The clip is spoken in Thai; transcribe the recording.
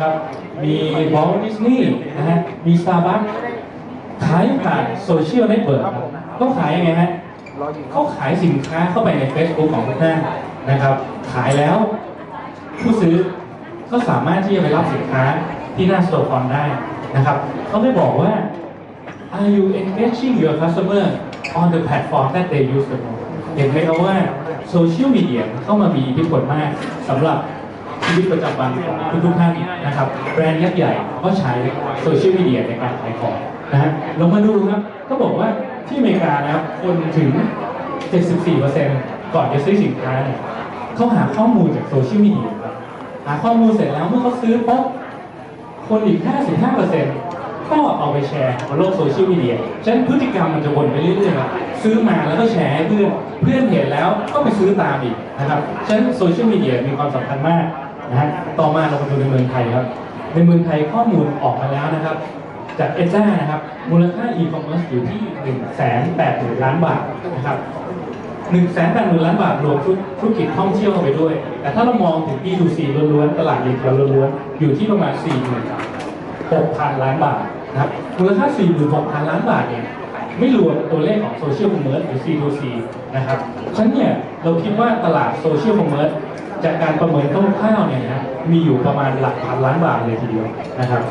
นะครับ มีบอลดิสนีย์นะฮะ มีสตาร์บัคขายผ่านโซเชียลเน็ตเวิร์กก็ขายยังไงฮะเขาขายสินค้าเข้าไปใน Facebook ของทุกท่านนะครับ ขายแล้ว ผู้ซื้อก็สามารถที่จะไปรับสินค้าที่หน้าสโตร์คอนได้นะครับเขาได้บอกว่า Are you engaging your customer on the platform that they use the most เห็นไหมครับว่าโซเชียลมีเดียเข้ามามีอิทธิพลมากสำหรับ ชีวิตประจำวันของทุกๆท่านนะครับ แบรนด์ยักษ์ใหญ่ก็ใช้โซเชียลมีเดียในการขายของนะฮะลองมาดูครับก็บอกว่าที่อเมริกานะครับคนถึง 74%ก่อนจะซื้อสินค้าเนี่ยเขาหาข้อมูลจากโซเชียลมีเดียครับหาข้อมูลเสร็จแล้วเมื่อเขาซื้อปุ๊บคนอีก 55%ก็เอาไปแชร์บนโลกโซเชียลมีเดีย ฉะนั้นพฤติกรรมมันจะวนไปเรื่อยๆครับซื้อมาแล้วก็แชร์ให้เพื่อน เพื่อนเห็นแล้วก็ไปซื้อตามอีกนะครับ ฉะนั้นโซเชียลมีเดียมีความสำคัญมาก นะฮะต่อมาเรามาดูในเมืองไทยครับ ในเมืองไทยข้อมูลออกมาแล้วนะครับ จากเอจ้านะครับ มูลค่าอีคอมเมิร์ซอยู่ที่1 8 0 0 0 0ล้านบาทนะครับ1นึ่งแสนแปดหมื่นล้านบาทรวมธุรกิจท่องเที่ยวเข้าไปด้วย แต่ถ้าเรามองถึง B2C ล้วนๆ ตลาดรีเทลล้วนๆ อยู่ที่ประมาณ4 6 0 0 0 ล้านบาทนะครับ มูลค่า 46,000 ล้านบาทเนี่ย ไม่รวมตัวเลขของโซเชียลคอมเมอร์สหรือ C2C นะครับฉะนั้นเนี่ยเราคิดว่าตลาดโซเชียลคอมเมอร์สจากการประเมินคร่าวๆเนี่ยนะมีอยู่ประมาณหลักพันล้านบาทเลยทีเดียวนะครับ